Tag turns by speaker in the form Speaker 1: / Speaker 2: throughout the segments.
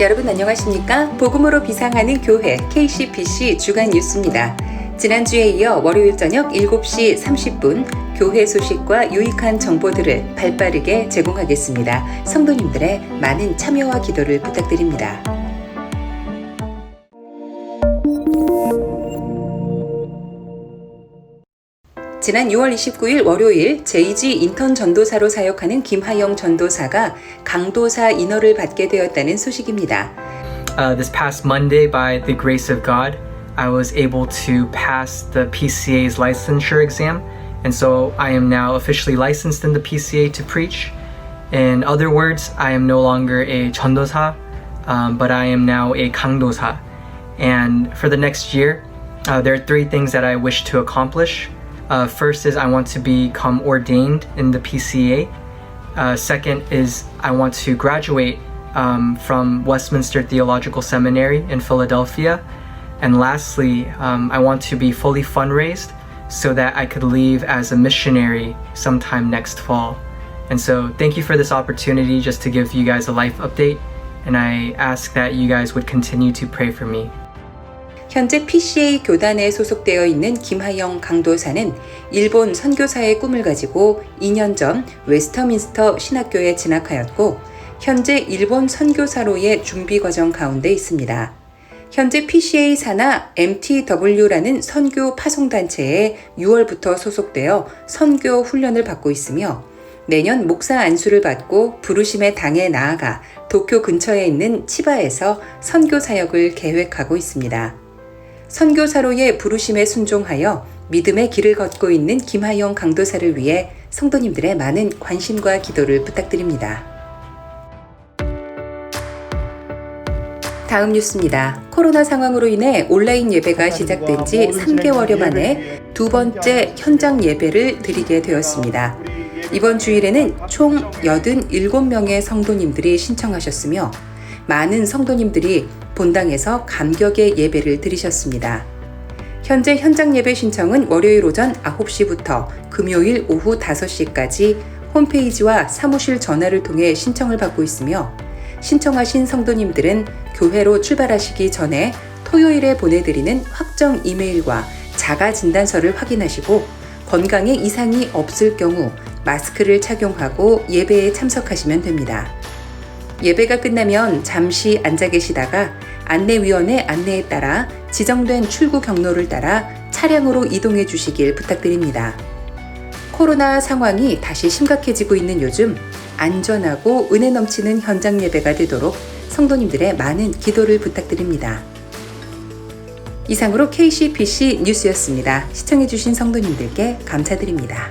Speaker 1: 여러분 안녕하십니까? 복음으로 비상하는 교회 KCPC 주간 뉴스입니다. 지난주에 이어 월요일 저녁 7시 30분 교회 소식과 유익한 정보들을 발빠르게 제공하겠습니다. 성도님들의 많은 참여와 기도를 부탁드립니다. 지난 6월 29일 월요일 제2지 인턴 전도사로 사역하는 김하영 전도사가 강도사 인허를 받게 되었다는 소식입니다.
Speaker 2: Uh, this past Monday, by the grace of God, I was able to pass the PCA's licensure exam, and so I am now officially licensed in the PCA to preach. In other words, I am no longer a 전도사, um, but I am now a 강도사. And for the next year, uh, there are three things that I wish to accomplish. Uh, first is I want to become ordained in the PCA. Uh, second is I want to graduate um, from Westminster Theological Seminary in Philadelphia. And lastly, um, I want to be fully fundraised so that I could leave as a missionary sometime next fall. And so, thank you for this opportunity just to give you guys a life update. And I ask that you guys would continue to pray for me.
Speaker 1: 현재 PCA 교단에 소속되어 있는 김하영 강도사는 일본 선교사의 꿈을 가지고 2년 전 웨스터민스터 신학교에 진학하였고 현재 일본 선교사로의 준비 과정 가운데 있습니다. 현재 PCA 산하 MTW라는 선교 파송단체에 6월부터 소속되어 선교 훈련을 받고 있으며 내년 목사 안수를 받고 부르심의 당에 나아가 도쿄 근처에 있는 치바에서 선교 사역을 계획하고 있습니다. 선교사로의 부르심에 순종하여 믿음의 길을 걷고 있는 김하영 강도사를 위해 성도님들의 많은 관심과 기도를 부탁드립니다. 다음 뉴스입니다. 코로나 상황으로 인해 온라인 예배가 시작된 지 3개월여 만에 두 번째 현장 예배를 드리게 되었습니다. 이번 주일에는 총 87명의 성도님들이 신청하셨으며 많은 성도님들이 본당에서 감격의 예배를 드리셨습니다. 현재 현장 예배 신청은 월요일 오전 9시부터 금요일 오후 5시까지 홈페이지와 사무실 전화를 통해 신청을 받고 있으며 신청하신 성도님들은 교회로 출발하시기 전에 토요일에 보내드리는 확정 이메일과 자가 진단서를 확인하시고 건강에 이상이 없을 경우 마스크를 착용하고 예배에 참석하시면 됩니다. 예배가 끝나면 잠시 앉아 계시다가 안내위원의 안내에 따라 지정된 출구 경로를 따라 차량으로 이동해 주시길 부탁드립니다. 코로나 상황이 다시 심각해지고 있는 요즘 안전하고 은혜 넘치는 현장 예배가 되도록 성도님들의 많은 기도를 부탁드립니다. 이상으로 KCPC 뉴스였습니다. 시청해주신 성도님들께 감사드립니다.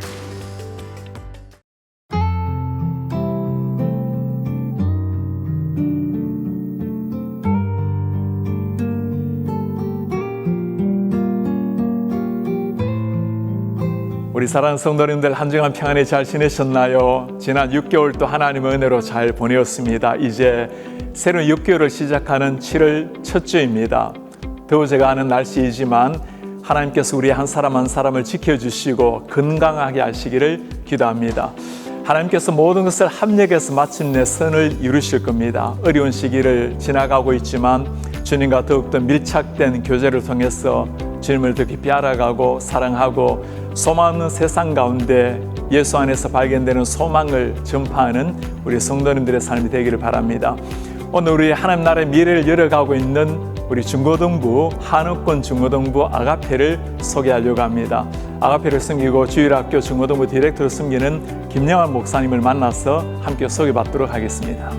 Speaker 3: 우리 사랑하는 성도님들 한 주간 평안히 잘 지내셨나요? 지난 6개월 또 하나님의 은혜로 잘 보내었습니다. 이제 새로운 6개월을 시작하는 7월 첫 주입니다. 더워져가 하는 날씨이지만 하나님께서 우리 한 사람 한 사람을 지켜주시고 건강하게 하시기를 기도합니다. 하나님께서 모든 것을 합력해서 마침내 선을 이루실 겁니다. 어려운 시기를 지나가고 있지만 주님과 더욱더 밀착된 교제를 통해서 주님을 더 깊이 알아가고 사랑하고 소망 없는 세상 가운데 예수 안에서 발견되는 소망을 전파하는 우리 성도님들의 삶이 되기를 바랍니다. 오늘 우리 하나님 나라의 미래를 열어가고 있는 우리 중고등부 한옥권 중고등부 아가페를 소개하려고 합니다. 아가페를 섬기고 주일학교 중고등부 디렉터를 섬기는 김영환 목사님을 만나서 함께 소개받도록 하겠습니다.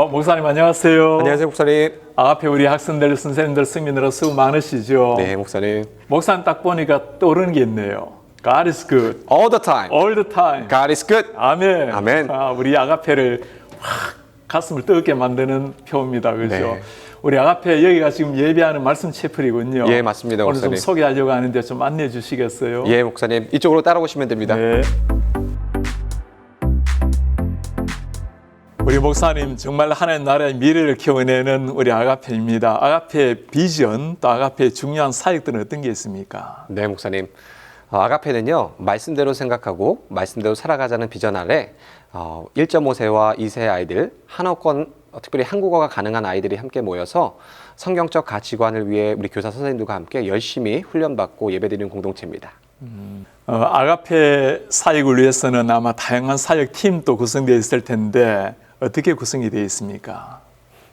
Speaker 3: 어, 목사님 안녕하세요.
Speaker 4: 안녕하세요 목사님.
Speaker 3: 아가페 우리 학생들 선생님들 승민으로 수고 많으시죠.
Speaker 4: 네 목사님.
Speaker 3: 목사님 딱 보니까 떠오르는 게 있네요. God is good
Speaker 4: All the time.
Speaker 3: all the time.
Speaker 4: God is good.
Speaker 3: 아멘.
Speaker 4: 아멘.
Speaker 3: 아, 우리 아가페를 확 가슴을 뜨겁게 만드는 표입니다. 그죠?
Speaker 4: 네.
Speaker 3: 우리 아가페 여기가 지금 예배하는 말씀 채플이군요.
Speaker 4: 예, 맞습니다,
Speaker 3: 오늘 좀
Speaker 4: 목사님.
Speaker 3: 소개하려고 하는데 좀 안내해 주시겠어요?
Speaker 4: 예 목사님 이쪽으로 따라오시면 됩니다.
Speaker 3: 네. 우리 목사님 정말 하나님 나라의 미래를 키워내는 우리 아가페입니다. 아가페 비전 또 아가페의 중요한 사역들은 어떤 게 있습니까?
Speaker 4: 네, 목사님. 어, 아가페는요, 말씀대로 생각하고 말씀대로 살아가자는 비전 아래 어, 1.5세와 2세 아이들, 한어권, 어, 특별히 한국어가 가능한 아이들이 함께 모여서 성경적 가치관을 위해 우리 교사 선생님들과 함께 열심히 훈련받고 예배드리는 공동체입니다.
Speaker 3: 어, 아가페 사역을 위해서는 아마 다양한 사역 팀도 구성되어 있을 텐데 어떻게 구성이 되어 있습니까?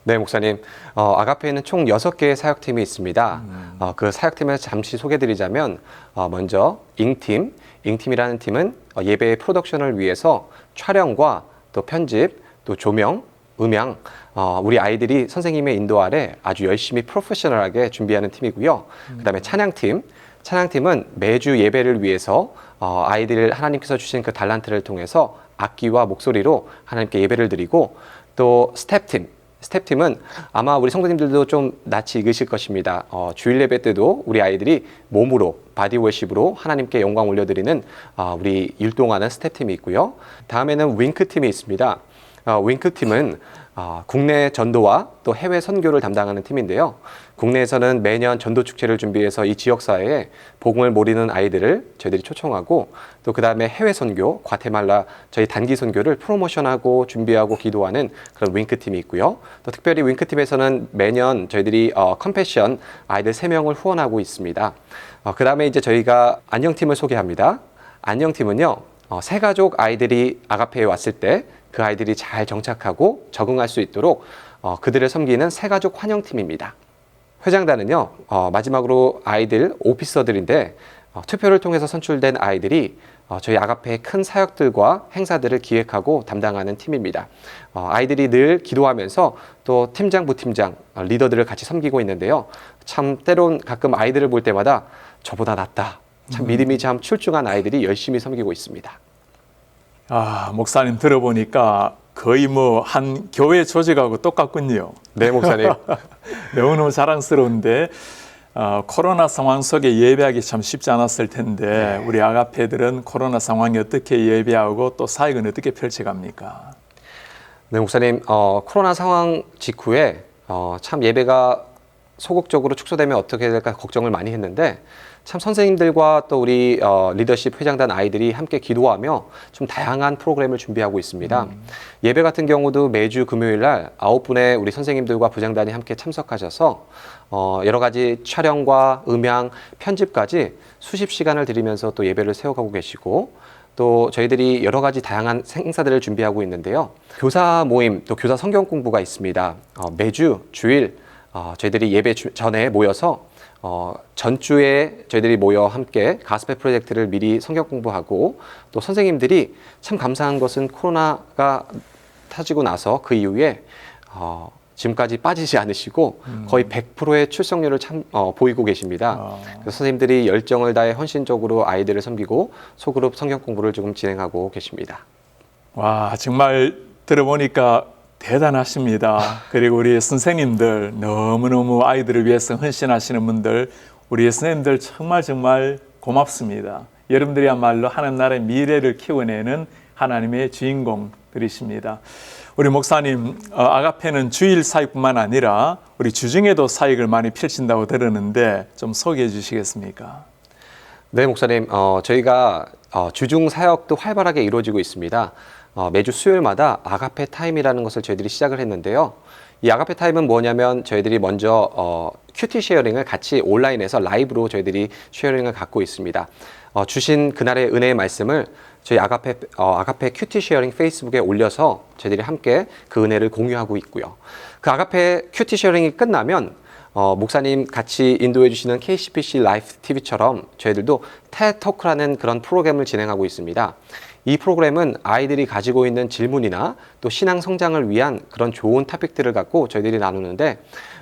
Speaker 4: 네, 목사님. 어, 아가페에는 총 6개의 사역팀이 있습니다. 어, 그 사역팀에서 잠시 소개드리자면, 어, 먼저 잉팀. 잉팀이라는 팀은 어, 예배의 프로덕션을 위해서 촬영과 또 편집, 또 조명, 음향, 어, 우리 아이들이 선생님의 인도 아래 아주 열심히 프로페셔널하게 준비하는 팀이고요. 그 다음에 찬양팀. 찬양팀은 매주 예배를 위해서 어, 아이들 하나님께서 주신 그 달란트를 통해서 악기와 목소리로 하나님께 예배를 드리고 또 스텝팀. 스텝팀은 아마 우리 성도님들도 좀 낯이 익으실 것입니다. 어, 주일 예배 때도 우리 아이들이 몸으로 바디 워십으로 하나님께 영광 올려드리는 어, 우리 율동하는 스텝팀이 있고요. 다음에는 윙크팀이 있습니다. 어, 윙크팀은 어, 국내 전도와 또 해외 선교를 담당하는 팀인데요. 국내에서는 매년 전도 축제를 준비해서 이 지역 사회에 복음을 모리는 아이들을 저희들이 초청하고 또 그 다음에 해외 선교, 과테말라 저희 단기 선교를 프로모션하고 준비하고 기도하는 그런 윙크 팀이 있고요. 또 특별히 윙크 팀에서는 매년 저희들이 어, 컴패션 아이들 세명을 후원하고 있습니다. 어, 그 다음에 이제 저희가 안녕 팀을 소개합니다. 안녕 팀은요, 어, 새 가족 아이들이 아가페에 왔을 때 그 아이들이 잘 정착하고 적응할 수 있도록 어, 그들을 섬기는 새 가족 환영팀입니다. 회장단은요, 어, 마지막으로 아이들 오피서들인데 어, 투표를 통해서 선출된 아이들이 어, 저희 아가페의 큰 사역들과 행사들을 기획하고 담당하는 팀입니다. 어, 아이들이 늘 기도하면서 또 팀장, 부팀장, 어, 리더들을 같이 섬기고 있는데요. 참 때론 가끔 아이들을 볼 때마다 저보다 낫다. 참 믿음이 참 출중한 아이들이 열심히 섬기고 있습니다.
Speaker 3: 아, 목사님 들어보니까 거의 뭐 한 교회 조직하고 똑같군요.
Speaker 4: 네, 목사님.
Speaker 3: 너무너무 자랑스러운데 어, 코로나 상황 속에 예배하기 참 쉽지 않았을 텐데 우리 아가페들은 코로나 상황에 어떻게 예배하고 또 사역은 어떻게 펼쳐갑니까?
Speaker 4: 네, 목사님. 어, 코로나 상황 직후에 어, 참 예배가 소극적으로 축소되면 어떻게 될까 걱정을 많이 했는데 참 선생님들과 또 우리 어, 리더십 회장단 아이들이 함께 기도하며 좀 다양한 프로그램을 준비하고 있습니다. 예배 같은 경우도 매주 금요일 날 아홉 분의 우리 선생님들과 부장단이 함께 참석하셔서 어, 여러 가지 촬영과 음향, 편집까지 수십 시간을 들이면서 또 예배를 세워가고 계시고 또 저희들이 여러 가지 다양한 행사들을 준비하고 있는데요. 교사 모임 또 교사 성경 공부가 있습니다. 어, 매주 주일 어, 저희들이 예배 주- 전에 모여서 어, 전주에 저희들이 모여 함께 가스페 프로젝트를 미리 성경 공부하고 또 선생님들이 참 감사한 것은 코로나가 터지고 나서 그 이후에 어, 지금까지 빠지지 않으시고 거의 100%의 출석률을 참 어, 보이고 계십니다.
Speaker 3: 어.
Speaker 4: 그래서 선생님들이 열정을 다해 헌신적으로 아이들을 섬기고 소그룹 성경 공부를 지금 진행하고 계십니다.
Speaker 3: 와 정말 들어보니까 대단하십니다. 그리고 우리 선생님들 너무너무 아이들을 위해서 헌신하시는 분들 우리 선생님들 정말 정말 고맙습니다. 여러분들이야말로 하나님 나라의 미래를 키워내는 하나님의 주인공들이십니다. 우리 목사님 어, 아가페는 주일 사역뿐만 아니라 우리 주중에도 사역을 많이 펼친다고 들었는데 좀 소개해 주시겠습니까?
Speaker 4: 네, 목사님. 어, 저희가 어, 주중 사역도 활발하게 이루어지고 있습니다. 어, 매주 수요일마다 아가페 타임이라는 것을 저희들이 시작을 했는데요. 이 아가페 타임은 뭐냐면 저희들이 먼저 어, 큐티 쉐어링을 같이 온라인에서 라이브로 저희들이 쉐어링을 갖고 있습니다. 어, 주신 그날의 은혜의 말씀을 저희 아가페 어, 아가페 큐티 쉐어링 페이스북에 올려서 저희들이 함께 그 은혜를 공유하고 있고요. 그 아가페 큐티 쉐어링이 끝나면 어, 목사님 같이 인도해 주시는 KCPC 라이프 TV처럼 저희들도 테토크라는 그런 프로그램을 진행하고 있습니다. 이 프로그램은 아이들이 가지고 있는 질문이나 또 신앙 성장을 위한 그런 좋은 토픽들을 갖고 저희들이 나누는데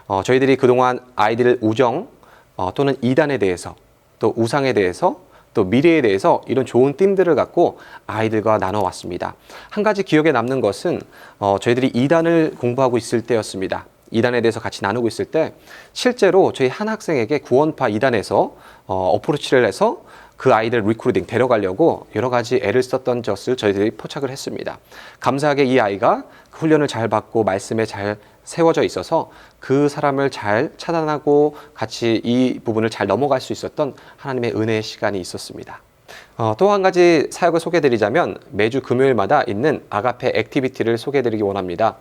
Speaker 4: 어, 저희들이 그동안 아이들 우정 어, 또는 이단에 대해서 또 우상에 대해서 또 미래에 대해서 이런 좋은 띠들을 갖고 아이들과 나눠왔습니다. 한 가지 기억에 남는 것은 어, 저희들이 이단을 공부하고 있을 때였습니다. 이단에 대해서 같이 나누고 있을 때 실제로 저희 한 학생에게 구원파 이단에서 어, 어프로치를 해서 그 아이들 리크루팅 데려가려고 여러 가지 애를 썼던 것을 저희들이 포착을 했습니다. 감사하게 이 아이가 그 훈련을 잘 받고 말씀에 잘 세워져 있어서 그 사람을 잘 차단하고 같이 이 부분을 잘 넘어갈 수 있었던 하나님의 은혜의 시간이 있었습니다. 어, 또 한 가지 사역을 소개드리자면 매주 금요일마다 있는 아가페 액티비티를 소개드리기 원합니다.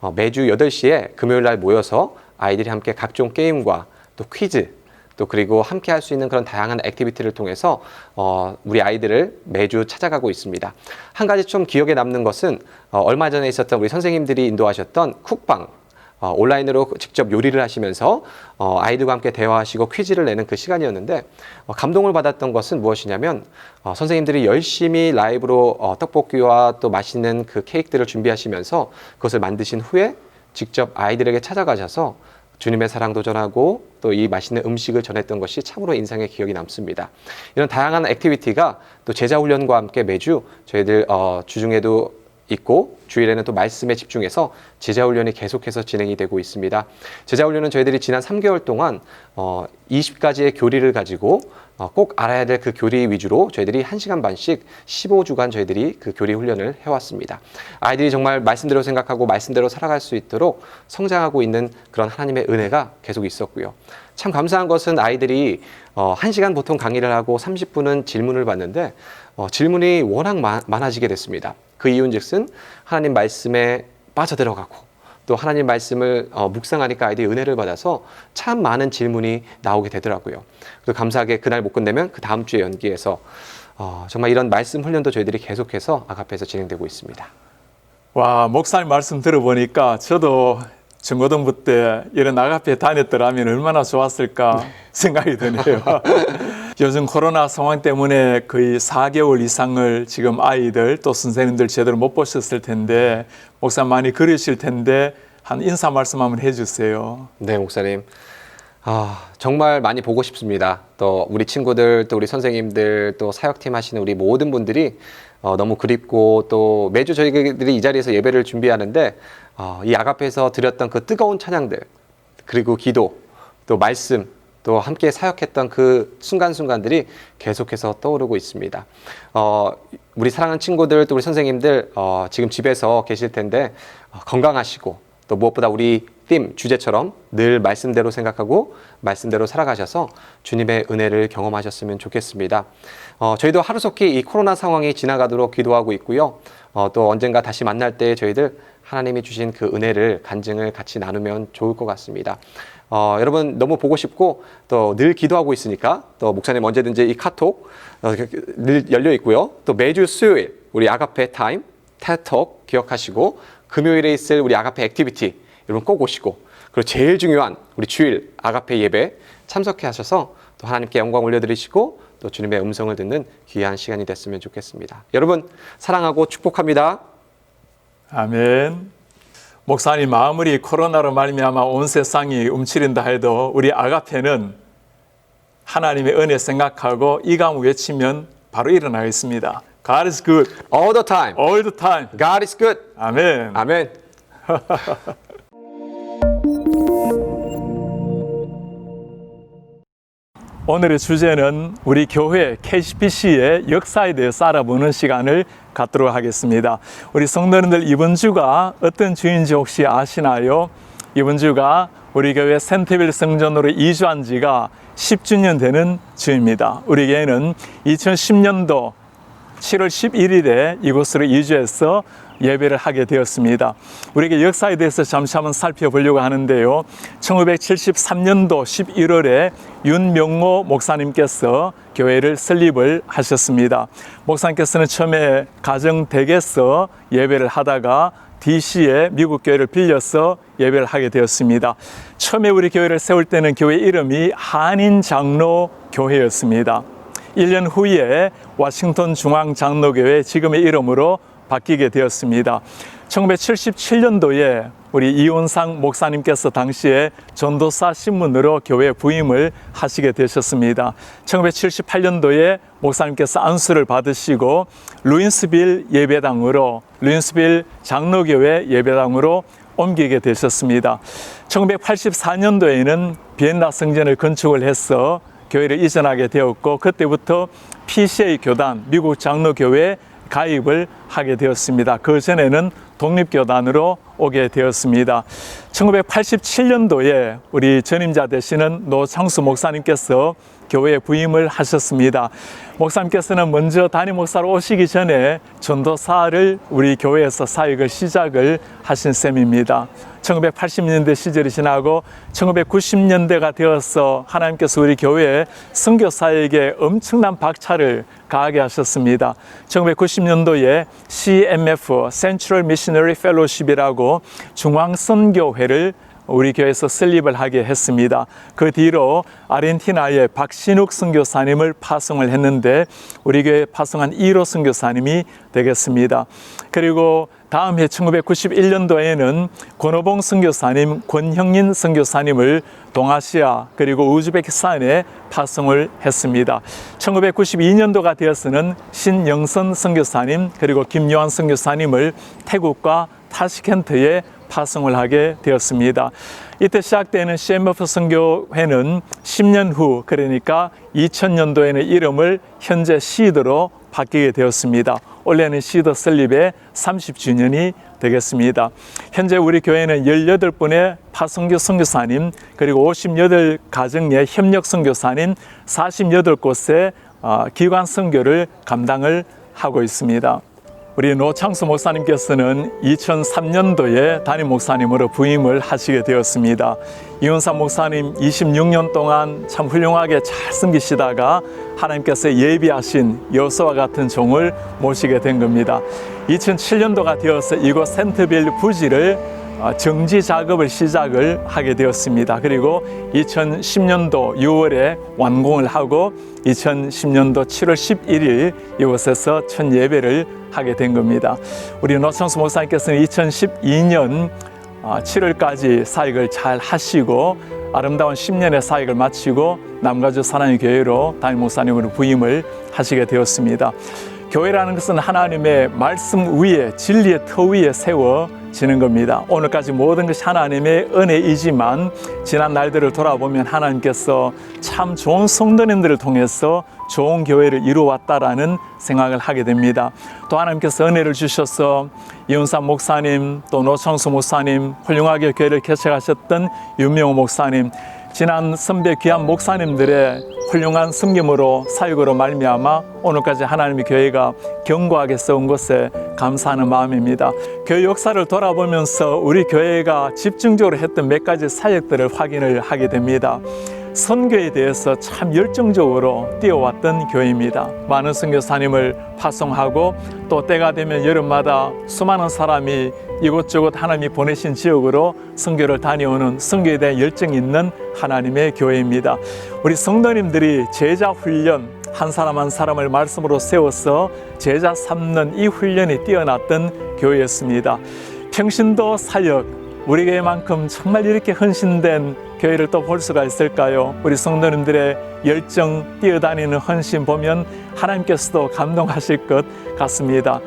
Speaker 4: 어, 매주 8시에 금요일 날 모여서 아이들이 함께 각종 게임과 또 퀴즈 또 그리고 함께 할 수 있는 그런 다양한 액티비티를 통해서 어, 우리 아이들을 매주 찾아가고 있습니다. 한 가지 좀 기억에 남는 것은 어, 얼마 전에 있었던 우리 선생님들이 인도하셨던 쿡방 어, 온라인으로 직접 요리를 하시면서 어, 아이들과 함께 대화하시고 퀴즈를 내는 그 시간이었는데 어, 감동을 받았던 것은 무엇이냐면 어, 선생님들이 열심히 라이브로 어, 떡볶이와 또 맛있는 그 케이크들을 준비하시면서 그것을 만드신 후에 직접 아이들에게 찾아가셔서 주님의 사랑도 전하고 또 이 맛있는 음식을 전했던 것이 참으로 인상의 기억이 남습니다. 이런 다양한 액티비티가 또 제자 훈련과 함께 매주 저희들 어, 주중에도 있고 주일에는 또 말씀에 집중해서 제자 훈련이 계속해서 진행이 되고 있습니다. 제자 훈련은 저희들이 지난 3개월 동안 어, 20가지의 교리를 가지고 어, 꼭 알아야 될 그 교리 위주로 저희들이 1시간 반씩 15주간 저희들이 그 교리 훈련을 해왔습니다. 아이들이 정말 말씀대로 생각하고 말씀대로 살아갈 수 있도록 성장하고 있는 그런 하나님의 은혜가 계속 있었고요. 참 감사한 것은 아이들이 어, 1시간 보통 강의를 하고 30분은 질문을 받는데 어, 질문이 워낙 마- 많아지게 됐습니다. 그 이유는 즉슨 하나님 말씀에 빠져들어가고 또 하나님 말씀을 어, 묵상하니까 아이들이 은혜를 받아서 참 많은 질문이 나오게 되더라고요. 그래서 감사하게 그날 못 끝내면 그 다음 주에 연기해서 어, 정말 이런 말씀 훈련도 저희들이 계속해서 아가페에서 진행되고 있습니다.
Speaker 3: 와, 목사님 말씀 들어보니까 저도 중고등부 때 이런 아가페 다녔더라면 얼마나 좋았을까 생각이 드네요. 요즘 코로나 상황 때문에 거의 4개월 이상을 지금 아이들 또 선생님들 제대로 못 보셨을 텐데 목사 많이 그리실 텐데 한 인사 말씀 한번 해주세요.
Speaker 4: 네, 목사님. 아, 정말 많이 보고 싶습니다. 또 우리 친구들, 또 우리 선생님들, 또 사역팀 하시는 우리 모든 분들이 어, 너무 그립고 또 매주 저희들이 이 자리에서 예배를 준비하는데 어, 이 아가페에서 드렸던 그 뜨거운 찬양들 그리고 기도 또 말씀 또 함께 사역했던 그 순간순간들이 계속해서 떠오르고 있습니다. 어, 우리 사랑하는 친구들 또 우리 선생님들 어, 지금 집에서 계실 텐데 어, 건강하시고 또 무엇보다 우리 팀 주제처럼 늘 말씀대로 생각하고 말씀대로 살아가셔서 주님의 은혜를 경험하셨으면 좋겠습니다. 어, 저희도 하루속히 이 코로나 상황이 지나가도록 기도하고 있고요. 어, 또 언젠가 다시 만날 때 저희들 하나님이 주신 그 은혜를 간증을 같이 나누면 좋을 것 같습니다. 어, 여러분 너무 보고 싶고 또 늘 기도하고 있으니까 또 목사님 언제든지 이 카톡 어, 늘 열려 있고요. 또 매주 수요일 우리 아가페 타임 테톡 기억하시고 금요일에 있을 우리 아가페 액티비티 여러분 꼭 오시고 그리고 제일 중요한 우리 주일 아가페 예배 참석해 하셔서 또 하나님께 영광 올려드리시고 또 주님의 음성을 듣는 귀한 시간이 됐으면 좋겠습니다. 여러분 사랑하고 축복합니다.
Speaker 3: 아멘. 목사님 아무리 코로나로 말미암아 온 세상이 움츠린다 해도 우리 아가페는 하나님의 은혜 생각하고 이감 외치면 바로 일어나겠습니다. God is good
Speaker 4: All the time.
Speaker 3: all the time.
Speaker 4: God is good.
Speaker 3: 아멘.
Speaker 4: 아멘.
Speaker 3: 오늘의 주제는 우리 교회 KCPC의 역사에 대해서 알아보는 시간을 갖도록 하겠습니다. 우리 성도님들 이번 주가 어떤 주인지 혹시 아시나요? 이번 주가 우리 교회 센터빌 성전으로 이주한 지가 10주년 되는 주입니다. 우리 교회는 2010년도 7월 11일에 이곳으로 이주해서 예배를 하게 되었습니다. 우리에게 역사에 대해서 잠시 한번 살펴보려고 하는데요. 1973년도 11월에 윤명호 목사님께서 교회를 설립을 하셨습니다. 목사님께서는 처음에 가정 댁에서 예배를 하다가 DC에 미국 교회를 빌려서 예배를 하게 되었습니다. 처음에 우리 교회를 세울 때는 교회 이름이 한인 장로 교회였습니다. 1년 후에 워싱턴 중앙 장로교회 지금의 이름으로 바뀌게 되었습니다. 1977년도에 우리 이원상 목사님께서 당시에 전도사 신문으로 교회 부임을 하시게 되셨습니다. 1978년도에 목사님께서 안수를 받으시고 루인스빌 예배당으로 루인스빌 장로교회 예배당으로 옮기게 되셨습니다. 1984년도에는 비엔나 성전을 건축을 해서 교회를 이전하게 되었고 그때부터 PCA 교단 미국 장로교회 가입을 하게 되었습니다. 그 전에는 독립교단으로 오게 되었습니다. 1987년도에 우리 전임자 되시는 노창수 목사님께서 교회에 부임을 하셨습니다. 목사님께서는 먼저 담임 목사로 오시기 전에 전도사를 우리 교회에서 사역을 시작을 하신 셈입니다. 1980년대 시절이 지나고 1990년대가 되어서 하나님께서 우리 교회에 선교사에게 엄청난 박차를 가하게 하셨습니다. 1990년도에 CMF Central Missionary Fellowship이라고 중앙 선교회를 우리 교회에서 설립을 하게 했습니다. 그 뒤로 아르헨티나의 박신욱 선교사님을 파송을 했는데 우리 교회 파송한 1호 선교사님이 되겠습니다. 그리고 다음 해 1991년도에는 권호봉 선교사님, 권형린 선교사님을 동아시아 그리고 우즈베키스탄에 파송을 했습니다. 1992년도가 되어서는 신영선 선교사님 그리고 김요한 선교사님을 태국과 타시켄트에 파송을 하게 되었습니다. 이때 시작되는 CMF 선교회는 10년 후 그러니까 2000년도에는 이름을 현재 시드로 바뀌게 되었습니다. 올해는 시드 설립의 30주년이 되겠습니다. 현재 우리 교회는 18분의 파송교 선교사님 그리고 58가정의 협력 선교사님 48곳의 어, 기관 선교를 감당을 하고 있습니다. 우리 노창수 목사님께서는 2003년도에 담임 목사님으로 부임을 하시게 되었습니다. 이은삼 목사님 26년 동안 참 훌륭하게 잘 섬기시다가 하나님께서 예비하신 여수와 같은 종을 모시게 된 겁니다. 2007년도가 되어서 이곳 센트빌 부지를 어, 정지 작업을 시작을 하게 되었습니다. 그리고 2010년도 6월에 완공을 하고 2010년도 7월 11일 이곳에서 첫 예배를 하게 된 겁니다. 우리 노창수 목사님께서는 2012년 7월까지 사역을 잘 하시고 아름다운 10년의 사역을 마치고 남가주 사랑의 교회로 담임 목사님으로 부임을 하시게 되었습니다. 교회라는 것은 하나님의 말씀 위에 진리의 터 위에 세워 지는 겁니다. 오늘까지 모든 것이 하나님의 은혜이지만 지난 날들을 돌아보면 하나님께서 참 좋은 성도님들을 통해서 좋은 교회를 이루어왔다라는 생각을 하게 됩니다. 또 하나님께서 은혜를 주셔서 이은삼 목사님 또 노창수 목사님 훌륭하게 교회를 개척하셨던 윤명호 목사님 지난 선배 귀한 목사님들의 훌륭한 섬김으로 사역으로 말미암아 오늘까지 하나님의 교회가 견고하게 세운 것에 감사하는 마음입니다. 교회 역사를 돌아보면서 우리 교회가 집중적으로 했던 몇 가지 사역들을 확인을 하게 됩니다. 선교에 대해서 참 열정적으로 뛰어왔던 교회입니다. 많은 선교사님을 파송하고 또 때가 되면 여름마다 수많은 사람이 이곳저곳 하나님이 보내신 지역으로 선교를 다녀오는 선교에 대한 열정이 있는 하나님의 교회입니다. 우리 성도님들이 제자 훈련 한 사람 한 사람을 말씀으로 세워서 제자 삼는 이 훈련이 뛰어났던 교회였습니다. 평신도 사역 우리 교회만큼 정말 이렇게 헌신된 교회를 또 볼 수가 있을까요? 우리 성도님들의 열정 뛰어다니는 헌신 보면 하나님께서도 감동하실 것 같습니다.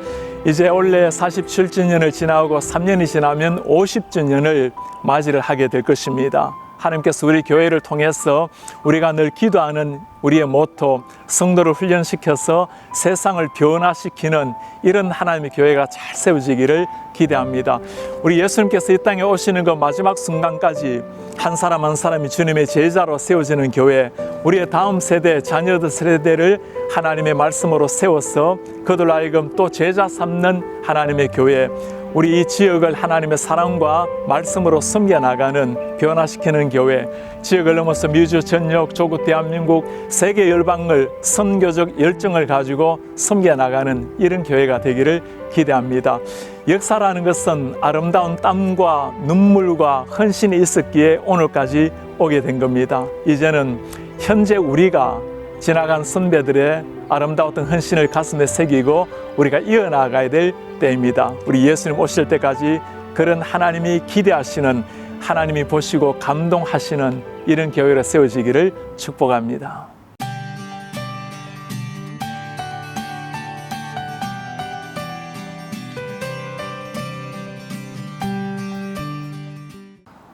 Speaker 3: 이제 올해 47주년을 지나고 3년이 지나면 50주년을 맞이를 하게 될 것입니다. 하나님께서 우리 교회를 통해서 우리가 늘 기도하는 우리의 모토 성도를 훈련시켜서 세상을 변화시키는 이런 하나님의 교회가 잘 세워지기를 기대합니다. 우리 예수님께서 이 땅에 오시는 그 마지막 순간까지 한 사람 한 사람이 주님의 제자로 세워지는 교회, 우리의 다음 세대 자녀들 세대를 하나님의 말씀으로 세워서 그들 하여금 또 제자 삼는 하나님의 교회, 우리 이 지역을 하나님의 사랑과 말씀으로 섬겨 나가는 변화시키는 교회, 지역을 넘어서 미주 전역 조국 대한민국 세계 열방을 선교적 열정을 가지고 섬겨 나가는 이런 교회가 되기를 기대합니다. 역사라는 것은 아름다운 땀과 눈물과 헌신이 있었기에 오늘까지 오게 된 겁니다. 이제는 현재 우리가 지나간 선배들의 아름다웠던 헌신을 가슴에 새기고 우리가 이어나가야 될 때입니다. 우리 예수님 오실 때까지 그런 하나님이 기대하시는 하나님이 보시고 감동하시는 이런 교회로 세워지기를 축복합니다.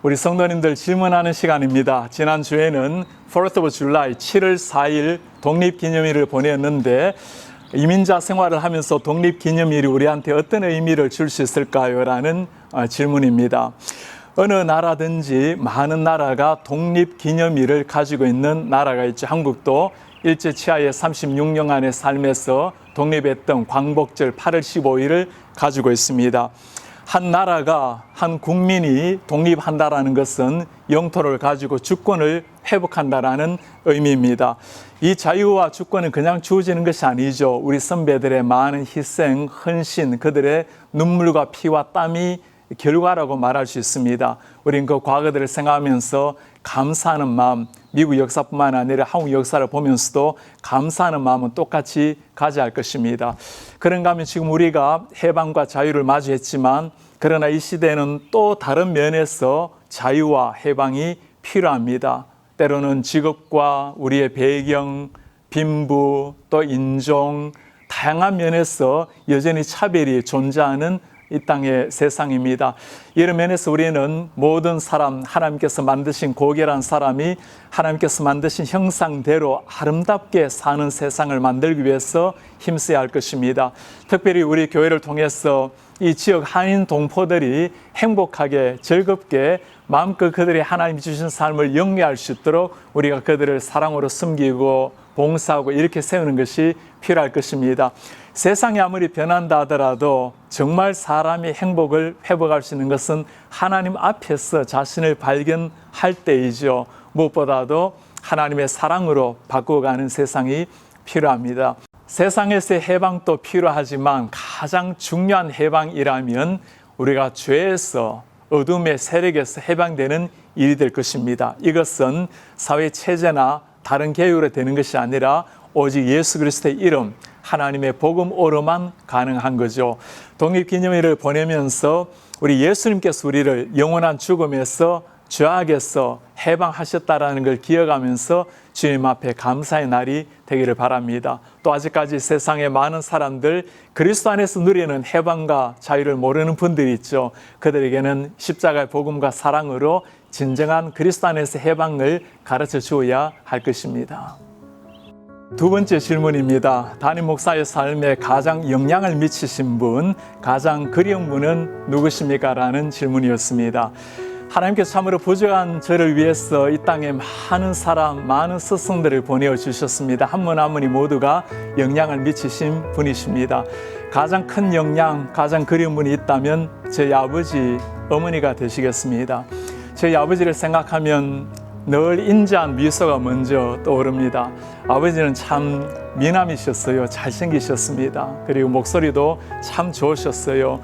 Speaker 3: 우리 성도님들 질문하는 시간입니다. 지난 주에는 4th of July 7월 4일 독립기념일을 보냈는데 이민자 생활을 하면서 독립기념일이 우리한테 어떤 의미를 줄 수 있을까요? 라는 어, 질문입니다. 어느 나라든지 많은 나라가 독립기념일을 가지고 있는 나라가 있죠. 한국도 일제 치하의 36년간의 삶에서 독립했던 광복절 8월 15일을 가지고 있습니다. 한 나라가 한 국민이 독립한다라는 것은 영토를 가지고 주권을 회복한다라는 의미입니다. 이 자유와 주권은 그냥 주어지는 것이 아니죠. 우리 선배들의 많은 희생, 헌신, 그들의 눈물과 피와 땀이 결과라고 말할 수 있습니다. 우린 그 과거들을 생각하면서 감사하는 마음, 미국 역사뿐만 아니라 한국 역사를 보면서도 감사하는 마음은 똑같이 가져야 할 것입니다. 그런가 하면 지금 우리가 해방과 자유를 마주했지만 그러나 이 시대는 또 다른 면에서 자유와 해방이 필요합니다. 때로는 직업과 우리의 배경, 빈부, 또 인종, 다양한 면에서 여전히 차별이 존재하는 이 땅의 세상입니다. 이런 면에서 우리는 모든 사람, 하나님께서 만드신 고결한 사람이 하나님께서 만드신 형상대로 아름답게 사는 세상을 만들기 위해서 힘써야 할 것입니다. 특별히 우리 교회를 통해서 이 지역 한인 동포들이 행복하게 즐겁게 마음껏 그들이 하나님 주신 삶을 영위할 수 있도록 우리가 그들을 사랑으로 섬기고 봉사하고 이렇게 세우는 것이 필요할 것입니다. 세상이 아무리 변한다 하더라도 정말 사람이 행복을 회복할 수 있는 것은 하나님 앞에서 자신을 발견할 때이죠. 무엇보다도 하나님의 사랑으로 바꾸어가는 세상이 필요합니다. 세상에서의 해방도 필요하지만 가장 중요한 해방이라면 우리가 죄에서 어둠의 세력에서 해방되는 일이 될 것입니다. 이것은 사회 체제나 다른 계율로 되는 것이 아니라 오직 예수 그리스도의 이름 하나님의 복음으로만 가능한 거죠. 독립기념일을 보내면서 우리 예수님께서 우리를 영원한 죽음에서 죄악에서 해방하셨다라는 걸 기억하면서 주님 앞에 감사의 날이 되기를 바랍니다. 또 아직까지 세상에 많은 사람들 그리스도 안에서 누리는 해방과 자유를 모르는 분들이 있죠. 그들에게는 십자가의 복음과 사랑으로 진정한 그리스도 안에서 해방을 가르쳐 주어야 할 것입니다. 두 번째 질문입니다. 담임 목사의 삶에 가장 영향을 미치신 분, 가장 그리운 분은 누구십니까? 라는 질문이었습니다. 하나님께서 참으로 부족한 저를 위해서 이 땅에 많은 사람, 많은 스승들을 보내어 주셨습니다. 한 분 한 분이 모두가 영향을 미치신 분이십니다. 가장 큰 영향, 가장 그리운 분이 있다면 저희 아버지, 어머니가 되시겠습니다. 저희 아버지를 생각하면 늘 인자한 미소가 먼저 떠오릅니다. 아버지는 참 미남이셨어요. 잘생기셨습니다. 그리고 목소리도 참 좋으셨어요.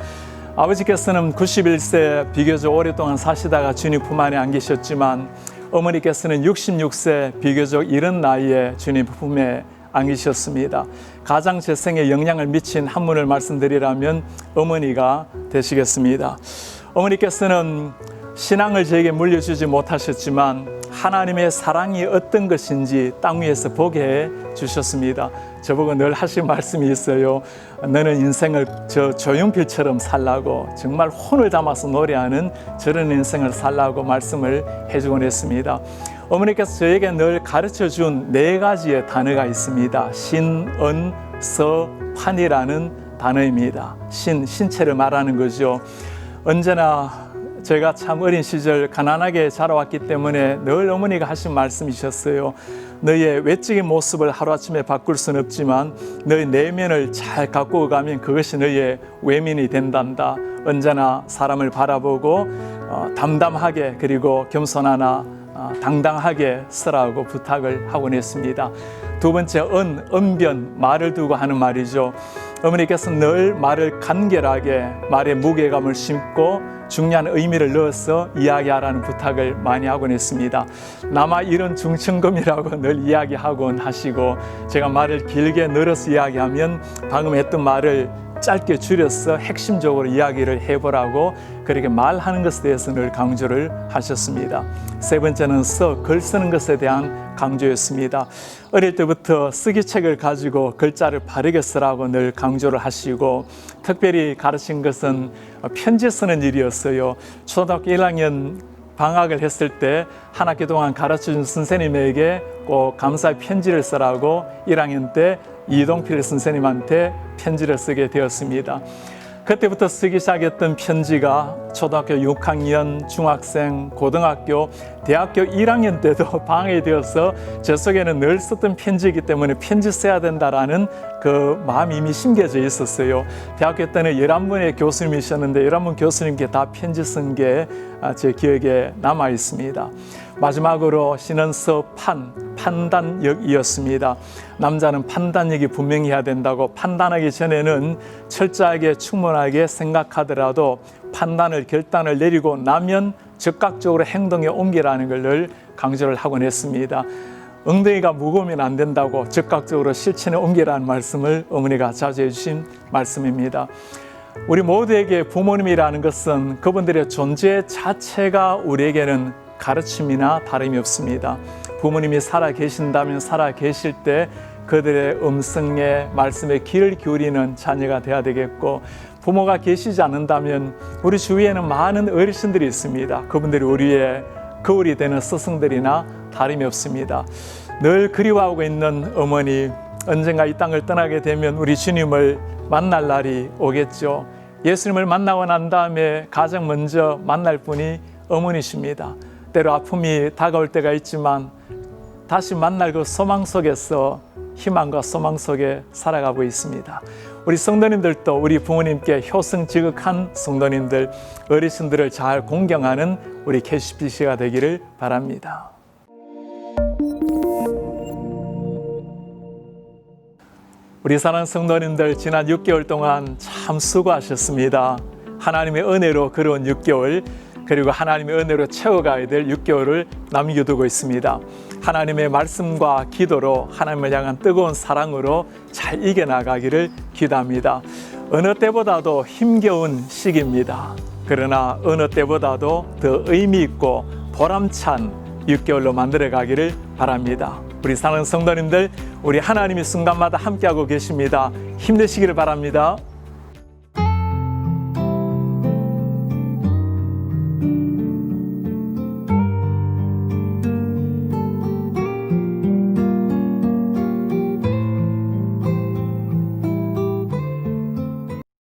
Speaker 3: 아버지께서는 91세 비교적 오랫동안 사시다가 주님 품 안에 안 계셨지만 어머니께서는 66세 비교적 이른 나이에 주님 품에 안 계셨습니다. 가장 제 생에 영향을 미친 한 분을 말씀드리라면 어머니가 되시겠습니다. 어머니께서는 신앙을 저에게 물려주지 못하셨지만 하나님의 사랑이 어떤 것인지 땅 위에서 보게 해 주셨습니다. 저보고 늘 하신 말씀이 있어요. 너는 인생을 저 조용필처럼 살라고 정말 혼을 담아서 노래하는 저런 인생을 살라고 말씀을 해주곤 했습니다. 어머니께서 저에게 늘 가르쳐 준 네 가지의 단어가 있습니다. 신, 은, 서, 판이라는 단어입니다. 신, 신체를 말하는 거죠. 언제나 제가 참 어린 시절 가난하게 자라왔기 때문에 늘 어머니가 하신 말씀이셨어요. 너의 외적인 모습을 하루아침에 바꿀 수는 없지만 너의 내면을 잘 가꾸어 가면 그것이 너의 외면이 된단다. 언제나 사람을 바라보고 어, 담담하게 그리고 겸손하나 어, 당당하게 쓰라고 부탁을 하곤 했습니다. 두 번째 은, 언변, 말을 두고 하는 말이죠. 어머니께서 늘 말을 간결하게 말에 무게감을 심고 중요한 의미를 넣어서 이야기하라는 부탁을 많이 하곤 했습니다. 남아 이런 중천금이라고 늘 이야기하곤 하시고 제가 말을 길게 늘어서 이야기하면 방금 했던 말을 짧게 줄여서 핵심적으로 이야기를 해보라고 그렇게 말하는 것에 대해서 늘 강조를 하셨습니다. 세 번째는 써, 글 쓰는 것에 대한 강조였습니다. 어릴 때부터 쓰기책을 가지고 글자를 바르게 쓰라고 늘 강조를 하시고 특별히 가르친 것은 편지 쓰는 일이었어요. 초등학교 1학년 방학을 했을 때 한 학기 동안 가르쳐준 선생님에게 꼭 감사의 편지를 쓰라고 1학년 때 이동필 선생님한테 편지를 쓰게 되었습니다. 그때부터 쓰기 시작했던 편지가 초등학교 6학년, 중학생, 고등학교, 대학교 1학년 때도 방해이 되어서 제 속에는 늘 썼던 편지이기 때문에 편지 써야 된다라는 그 마음이 이미 심겨져 있었어요. 대학교 때는 11분의 교수님이셨는데 11분 교수님께 다 편지 쓴게 아, 제 기억에 남아 있습니다. 마지막으로 시는 서판, 판단력이었습니다. 남자는 판단력이 분명히 해야 된다고 판단하기 전에는 철저하게 충분하게 생각하더라도 판단을 결단을 내리고 나면 즉각적으로 행동에 옮기라는 걸늘 강조를 하곤 했습니다. 엉덩이가 무거우면 안 된다고 즉각적으로 실천에 옮기라는 말씀을 어머니가 자주 해주신 말씀입니다. 우리 모두에게 부모님이라는 것은 그분들의 존재 자체가 우리에게는 가르침이나 다름이 없습니다. 부모님이 살아 계신다면 살아 계실 때 그들의 음성에 말씀에 귀를 기울이는 자녀가 돼야 되겠고 부모가 계시지 않는다면 우리 주위에는 많은 어르신들이 있습니다. 그분들이 우리의 거울이 되는 스승들이나 다름이 없습니다. 늘 그리워하고 있는 어머니 언젠가 이 땅을 떠나게 되면 우리 주님을 만날 날이 오겠죠. 예수님을 만나고 난 다음에 가장 먼저 만날 분이 어머니십니다. 때로 아픔이 다가올 때가 있지만 다시 만날 그 소망 속에서 희망과 소망 속에 살아가고 있습니다. 우리 성도님들도 우리 부모님께 효성 지극한 성도님들, 어르신들을 잘 공경하는 우리 캐시피시가 되기를 바랍니다. 우리 사랑하는 성도님들 지난 6개월 동안 참 수고하셨습니다. 하나님의 은혜로 걸어온 6개월 그리고 하나님의 은혜로 채워가야 될 6개월을 남겨두고 있습니다. 하나님의 말씀과 기도로 하나님을 향한 뜨거운 사랑으로 잘 이겨나가기를 기도합니다. 어느 때보다도 힘겨운 시기입니다. 그러나 어느 때보다도 더 의미 있고 보람찬 6개월로 만들어 가기를 바랍니다. 우리 사랑하는 성도님들, 우리 하나님이 순간마다 함께하고 계십니다. 힘내시기를 바랍니다.